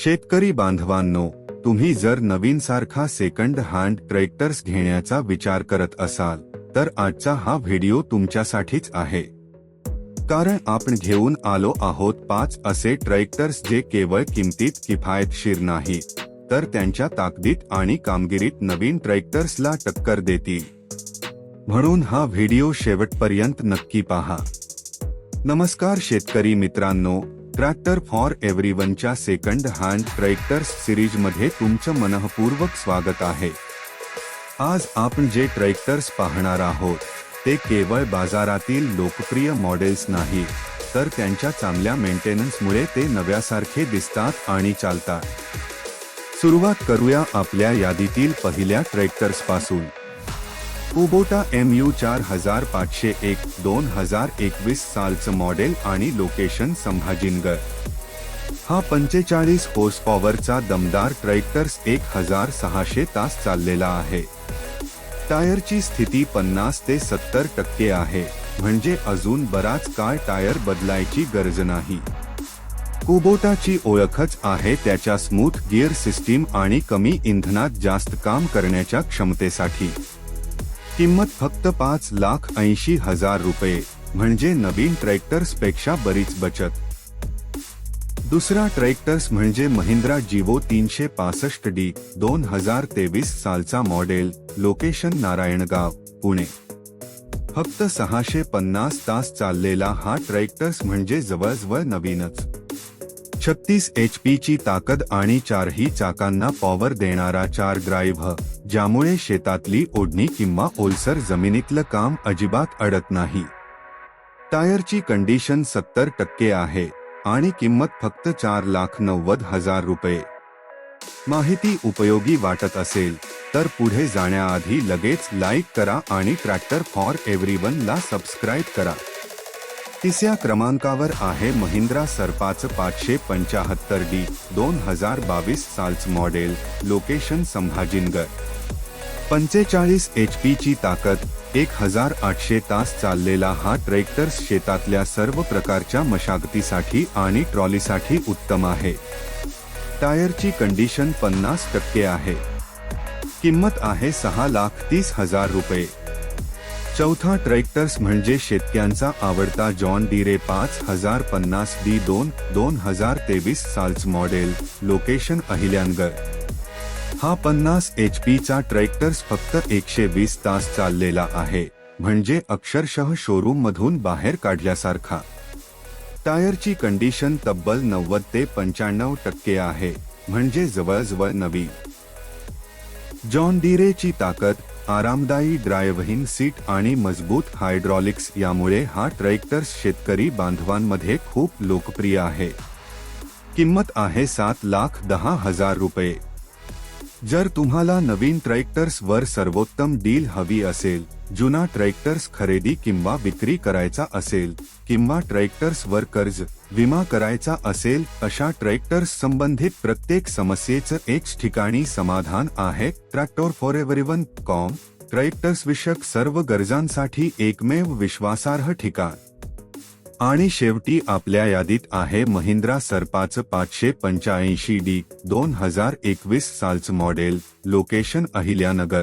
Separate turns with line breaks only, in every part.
शेतकरी बांधवांनो तुम्ही जर नवीन सारखा सेकंड हँड ट्रॅक्टर्स घेण्याचा विचार करत असाल तर आजचा हा व्हिडिओ तुमच्यासाठीच आहे. कारण आपण घेऊन आलो आहोत पाच असे ट्रॅक्टर्स जे केवळ किमतीत किफायतशीर नाही तर त्यांच्या ताकदीत आणि कामगिरीत नवीन ट्रॅक्टर्सला टक्कर देतील. म्हणून हा व्हिडिओ शेवटपर्यंत नक्की पहा. नमस्कार शेतकरी मित्रांनो ट्रॅक्टर फॉर एव्हरीवनच्या सेकंड हँड ट्रॅक्टर्स सिरीजमध्ये तुमचं मनःपूर्वक स्वागत आहे. आज आपण जे ट्रॅक्टर्स पाहणार आहोत ते केवळ बाजारातील लोकप्रिय मॉडेल्स नाही तर त्यांच्या चांगल्या मेंटेनन्समुळे ते नव्यासारखे दिसतात आणि चालतात. सुरुवात करूया आपल्या यादीतील पहिल्या ट्रॅक्टर्सपासून. पासून कुबोटा एम यू चार हजार पाचशे एक दोन हजार एकवीस सालचं मॉडेल आणि लोकेशन संभाजीनगर. हा पंचेचाळीस होर्स पॉवरचा दमदार ट्रॅक्टर्स एक हजार सहाशे तास चाललेला आहे. टायरची स्थिती पन्नास ते सत्तर टक्के आहे म्हणजे अजून बराच काळ टायर बदलायची गरज नाही. कुबोटाची ओळखच आहे त्याच्या स्मूथ गिअर सिस्टीम आणि कमी इंधनात जास्त काम करण्याच्या क्षमतेसाठी. किंमत फक्त पाच लाख ऐंशी हजार रुपये. म्हणजे नवीन ट्रॅक्टर्सपेक्षा बरीच बचत. दुसरा ट्रॅक्टर्स म्हणजे महिंद्रा जिवो तीनशे पासष्ट डी दोन हजार तेवीस सालचा मॉडेल लोकेशन नारायणगाव पुणे. फक्त सहाशे पन्नास तास चाललेला हा ट्रॅक्टर्स म्हणजे जवळजवळ नवीनच. छत्तीस एच पीची ताकद आणि चारही चाकांना पॉवर देणारा चार ड्राईव्ह ज्यामुळे शेतातली ओढणी किंवा ओलसर जमिनीतलं काम अजिबात अडत नाही. टायरची कंडिशन सत्तर टक्के आहे आणि किंमत फक्त चार लाख नव्वद हजार रुपये. माहिती उपयोगी वाटत असेल तर पुढे जाण्याआधी लगेच लाईक करा आणि ट्रॅक्टर फॉर एव्हरीवन ला सबस्क्राईब करा. तिसऱ्या क्रमांकावर आहे महिंद्रा सरपाच पाचशे पंचाहत्तर डी दोन हजार बावीस सालच मॉडेल लोकेशन संभाजीनगर. पंचेचाळीस एच पीची ताकद एक हजार आठशे तास चाललेला हा ट्रॅक्टर्स शेतातल्या सर्व प्रकारच्या मशागतीसाठी आणि ट्रॉलीसाठी उत्तम आहे. टायरची कंडिशन पन्नास टक्के आहे. किंमत आहे सहा लाख तीस हजार रुपये. चौथा ट्रॅक्टर्स म्हणजे शेतक्यांचा आवडता जॉन डिरे पाच हजार पन्नास डी दोन दोन हजार तेवीस सालच मॉडेल. लोकेशन अहिल्यानगर. हा पन्नास एच पीचा ट्रॅक्टर्स फक्त एकशे वीस तास चाललेला आहे. म्हणजे अक्षरशः शोरूम मधून बाहेर काढल्यासारखा. टायरची कंडिशन तब्बल नव्वद ते पंच्याण्णव टक्के आहे. म्हणजे जवळजवळ नवी जॉन डिरेची ताकद आरामदायी ड्राइवहीन सीट आणि मज़बूत हायड्रॉलिक्स यामुळे हा ट्रॅक्टर शेतकरी बांधवांमध्ये खूप लोकप्रिय आहे. किंमत आहे सात लाख दहा हज़ार रुपये. जर तुम्हाला नवीन ट्रॅक्टर्स वर सर्वोत्तम डील हवी असेल जुना ट्रॅक्टर्स खरेदी किंवा विक्री करायचा असेल किंवा ट्रॅक्टर्स वर कर्ज विमा करायचा असेल अशा ट्रॅक्टर्स संबंधित प्रत्येक समस्येचं एक ठिकाणी समाधान आहे. Tractor for everyone com tractors विषयक सर्व गरजांसाठी एकमेव विश्वासार्ह ठिकाण. आणि शेवटी आपल्या यादीत आहे महिंद्रा सरपाच पाचशे पंच्याऐंशी डी दोन हजार एकवीस सालचं मॉडेल लोकेशन अहिल्यानगर.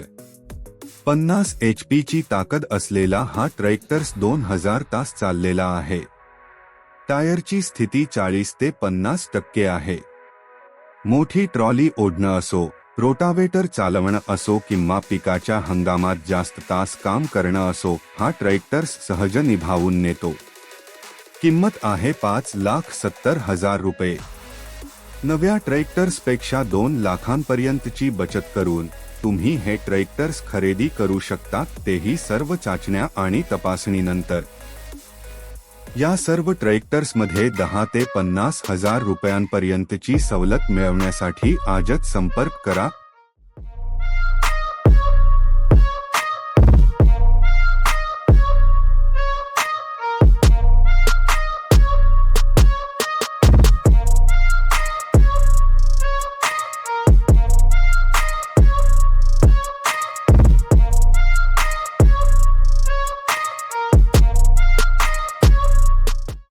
पन्नास एच पीची ताकद असलेला हा ट्रॅक्टर्स दोन हजार तास चाललेला आहे. टायरची स्थिती चाळीस ते पन्नास टक्के आहे. मोठी ट्रॉली ओढणं असो रोटावेटर चालवणं असो किंवा पिकाच्या हंगामात जास्त तास काम करणं असो हा ट्रॅक्टर्स सहज निभावून नेतो. किंमत आहे पाच लाख सत्तर हजार रुपये. नव्या ट्रॅक्टर्सपेक्षा दोन लाखांपर्यंतची बचत करून तुम्ही हे ट्रॅक्टर्स खरेदी करू शकता तेही सर्व चाचण्या आणि तपासणीनंतर. या सर्व ट्रॅक्टर्समध्ये दहा ते पन्नास हजार रुपयांपर्यंतची सवलत मिळवण्यासाठी आजच संपर्क करा